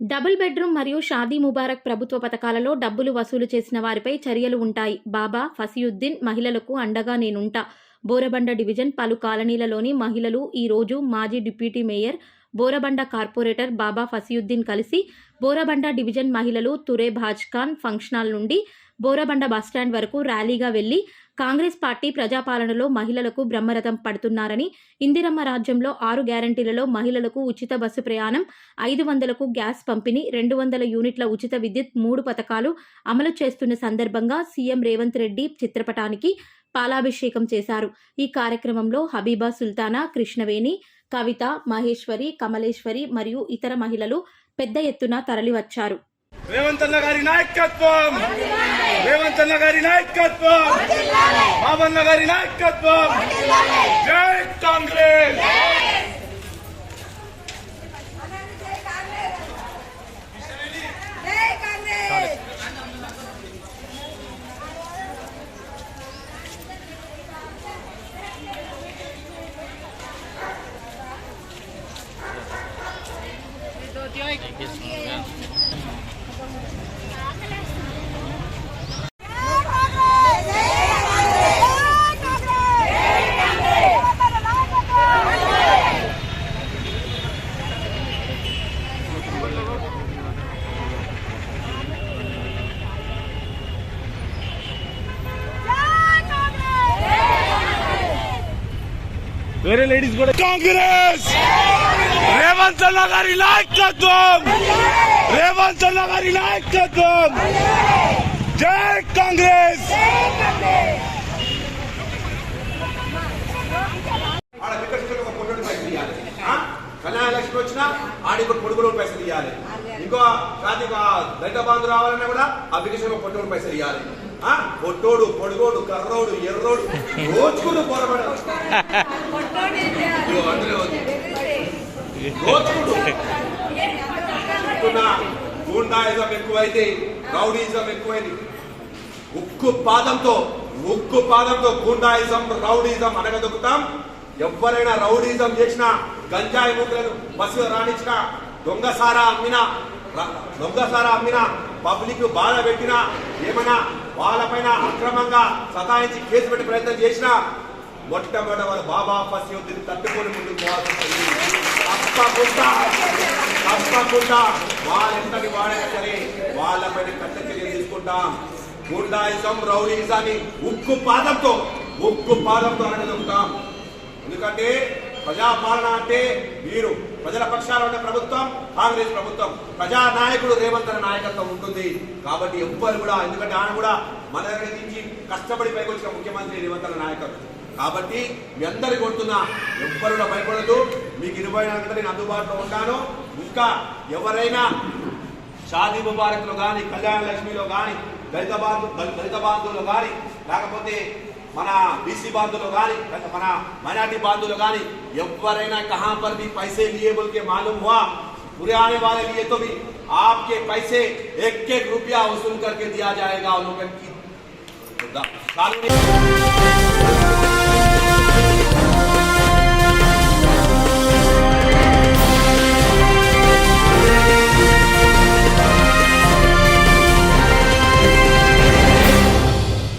Double bedroom మరియు షాదీ ముబారక్ ప్రభుత్వ పథకాలలో డబ్బులు వసూలు చేసిన వారిపై చర్యలు ఉంటాయి. బాబా ఫసియుద్దీన్ మహిళలకు అండగా నేనుంటా. బోరబండ డివిజన్ పలు కాలనీలలోని మహిళలు ఈ రోజు మాజీ deputy mayor Borabanda corporator Baba Fasiuddin కలిసి బోరబండ డివిజన్ మహిళలు తురే భాజ్ఖాన్ ఫంక్షన్ హాల్ నుండి బోరబండ బస్టాండ్ వరకు ర్యాలీగా వెళ్ళి కాంగ్రెస్ పార్టీ ప్రజాపాలనలో మహిళలకు బ్రహ్మరథం పడుతున్నారని ఇందిరమ్మ రాజ్యంలో ఆరు గ్యారంటీలలో మహిళలకు ఉచిత బస్సు ప్రయాణం ఐదు వందలకు గ్యాస్ పంపిణీ రెండు వందల యూనిట్ల ఉచిత విద్యుత్ మూడు పథకాలు అమలు చేస్తున్న సందర్భంగా సీఎం రేవంత్ రెడ్డి చిత్రపటానికి పాలాభిషేకం చేశారు. ఈ కార్యక్రమంలో హబీబా సుల్తానా కృష్ణవేణి కవిత మహేశ్వరి కమలేశ్వరి మరియు ఇతర మహిళలు పెద్ద ఎత్తున తరలివచ్చారు. రేవంత్ అన్న గారి నాయకత్వం రేవంత్ అన్న గారి నాయకత్వం బాబన్న గారి నాయకత్వం జై కాంగ్రెస్ జై కాంగ్రెస్ వేరే లేడీస్ కూడా కాంగ్రెస్ రేవంత్ అన్న గారి నాయకత్వం రేవంత్ అన్న గారి నాయకత్వం జై కాంగ్రెస్ ఆడ వికసితులకు ఒక పొట్టుడు పైసలు ఇవ్వాలి ఆ? కళ్యాణ లక్ష్మి వచ్చినా ఆడికి ఒక పొడుగుడు పైసలు ఇవ్వాలి ఇంకో రాత్రి దళిత బంధు రావాలన్నా కూడా ఆ వికసితులకు పొట్టుడు పైసలు ఇవ్వాలి ఆ? పొట్టోడు పొడుగోడు కర్రోడు ఎర్రోడు రోజుకుడు పోరబడ అందులో రోజుకుడు చెప్తున్నా గూండాయిజం ఎక్కువైతే రౌడీజం ఎక్కువైంది. ఉక్కు పాదంతో ఉక్కు పాదంతో గుండాయిజం రౌడీజం అనగదొక్కుతాం. ఎవరైనా రౌడీజం చేసినా గంజాయి ముద్రలు బస్సు రాణించిన దొంగసారా అమ్మినా దొంగసారా అమ్మినా పబ్లిక్ బాధ పెట్టినా ఏమైనా వాళ్ళపైన అక్రమంగా సతాయించి కేసు పెట్టే ప్రయత్నం చేసినా మొట్టమొదటి వాళ్ళ బాబా ఫస్ట్ యుద్ధని తట్టుకొని ముందుకు పోవాల్సి వస్తుంది. తప్పకుండా తప్పకుండా వాళ్ళెంతటి వాడైనా సరే వాళ్ళపైన కట్ట చర్యలు తీసుకుంటాం గుండాయిజం రౌడీజాన్ని ఉక్కు పాదంతో ఉక్కు పాదంతో అనగలుగుతాం ఎందుకంటే ప్రజాపాలన అంటే మీరు ప్రజల పక్షాలు ఉన్న ప్రభుత్వం కాంగ్రెస్ ప్రభుత్వం ప్రజా నాయకుడు రేవంత్ నాయకత్వం ఉంటుంది. కాబట్టి ఎవ్వరు కూడా ఎందుకంటే ఆయన కూడా మన దగ్గర నుంచి కష్టపడి పైకి వచ్చిన ముఖ్యమంత్రి రేవంత్ నాయకత్వం. కాబట్టి మీ అందరి కొడుతున్నా ఎవ్వరు కూడా భయపడదు మీకు ఇరవై నాలుగు నేను అందుబాటులో ఉంటాను. ఇంకా ఎవరైనా షాదీ ముబారక్లో కానీ కళ్యాణ లక్ష్మిలో కానీ దళిత బాంధు దళిత బాంధువులో కానీ లేకపోతే మన బీసీ బాంధువులో కానీ లేక మన మైనార్టీ బాంధువులు కానీ ఎవరైనా कहाँ पर भी पैसे लिए बोल के मालूम हुआ पूरे आने वाले लिए तो भी आपके पैसे एक एक रुपया वसूल करके दिया जाएगा उन लोगों की कानूनी